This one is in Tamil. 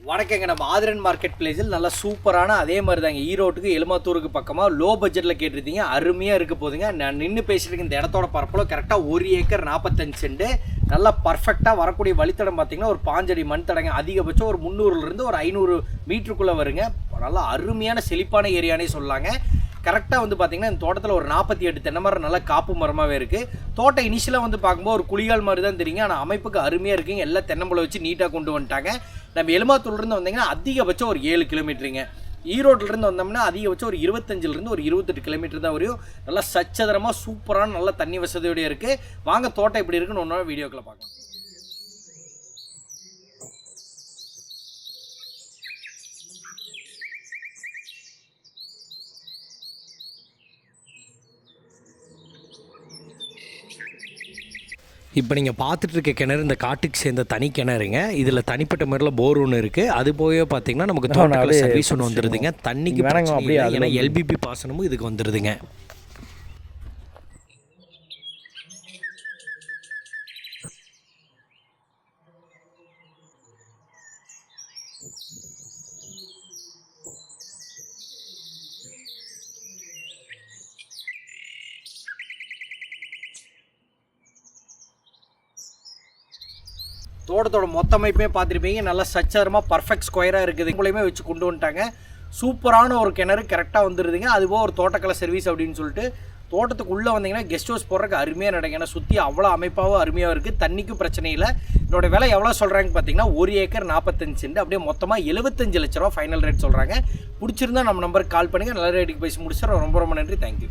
வணக்கங்க நம்ம ஆதிரன் மார்க்கெட் பிளேஸில் நல்லா சூப்பரான அதே மாதிரி தாங்க ஈரோட்டுக்கு எலுமாத்தூருக்கு பக்கமாக லோ பட்ஜெட்டில் கேட்டிருந்தீங்க. அருமையாக இருக்க போதுங்க நான் நின்று பேசிட்டு இந்த இடத்தோட பரப்பளவு கரெக்டாக ஒரு ஏக்கர் நாற்பத்தஞ்சு சென்ட் நல்லா பர்ஃபெக்டாக வரக்கூடிய வழித்தடம் பார்த்தீங்கன்னா ஒரு பாஞ்சடி மண் தடங்க. அதிகபட்சம் ஒரு முந்நூறுலேருந்து ஒரு ஐநூறு மீட்டருக்குள்ளே வருங்க. நல்லா அருமையான செழிப்பான ஏரியானே சொல்லலாங்க. கரெக்டாக வந்து பார்த்திங்கன்னா இந்த தோட்டத்தில் ஒரு நாற்பத்தி எட்டு தென்னை மரம் நல்லா காப்பு மரமாகவே இருக்குது தோட்டம் இனிஷியலாக வந்து பார்க்கும்போது ஒரு குளிகால் மாதிரி தான் தெரியுங்க. ஆனால் அமைப்புக்கு அருமையாக இருக்குங்க. எல்லாம் தென்னம்பழம் வச்சு நீட்டாக கொண்டு வந்துட்டாங்க. நம்ம எலுமாத்தூர்லேருந்து வந்தீங்கன்னா அதிகபட்சம் ஒரு ஏழு கிலோமீட்டருங்க ஈரோட்டிலேருந்து வந்தோம்னா அதிகபட்சம் ஒரு இருபத்தஞ்சிலேருந்து ஒரு இருபத்தெட்டு கிலோமீட்டர் தான் வரையும் நல்லா சச்சதரமாக சூப்பரான நல்ல தண்ணி வசதியோடய இருக்குது வாங்க தோட்டம் எப்படி இருக்குன்னு ஒன்றா வீடியோக்களை பார்க்கலாம். இப்போ நீங்கள் பார்த்துட்டு இருக்க கிணறு இந்த காட்டுக்கு சேர்ந்த தனி கிணறுங்க. இதில் தனிப்பட்ட முறையில் போர் ஒன்று இருக்குது அது போய் பார்த்தீங்கன்னா நமக்கு தோட்டக்கலை சர்வீஸ் ஒன்று வந்துடுதுங்க தண்ணிக்கு ஏன்னா எல்பிபி பாசனமும் இதுக்கு வந்துடுதுங்க தோட்டத்தோட மொத்த அமைப்புமே பார்த்துருப்பீங்க. நல்லா சச்சாரமாக பர்ஃபெக்ட் ஸ்கொயராக இருக்குது. உங்களையுமே வச்சு கொண்டு வந்துட்டாங்க. சூப்பரான ஒரு கிணறு கரெக்டாக வந்துடுதுங்க அதுபோக ஒரு தோட்டக்கலை சர்வீஸ் அப்படின்னு சொல்லிட்டு தோட்டத்துக்குள்ளே வந்தீங்கன்னா கெஸ்ட் ஹவுஸ் போடுறதுக்கு அருமையாக நடக்கும். ஏன்னா சுற்றி அவ்வளோ அமைப்பாகவும் அருமையாக இருக்குது தண்ணிக்கும் பிரச்சனை இல்லை. இதோட விலை எவ்வளோ சொல்கிறாங்க பார்த்தீங்கன்னா ஒரு ஏக்கர் நாற்பத்தஞ்சு சென்ட் அப்படியே மொத்தமாக எழுபத்தஞ்சு லட்ச ரூபா ஃபைனல் ரேட் சொல்கிறாங்க பிடிச்சிருந்தா நம்ம நம்பருக்கு கால் பண்ணுங்கள் நல்ல ரேட்டுக்கு பேசி முடிச்சிடறோம். ரொம்ப ரொம்ப நன்றி. தேங்க்யூ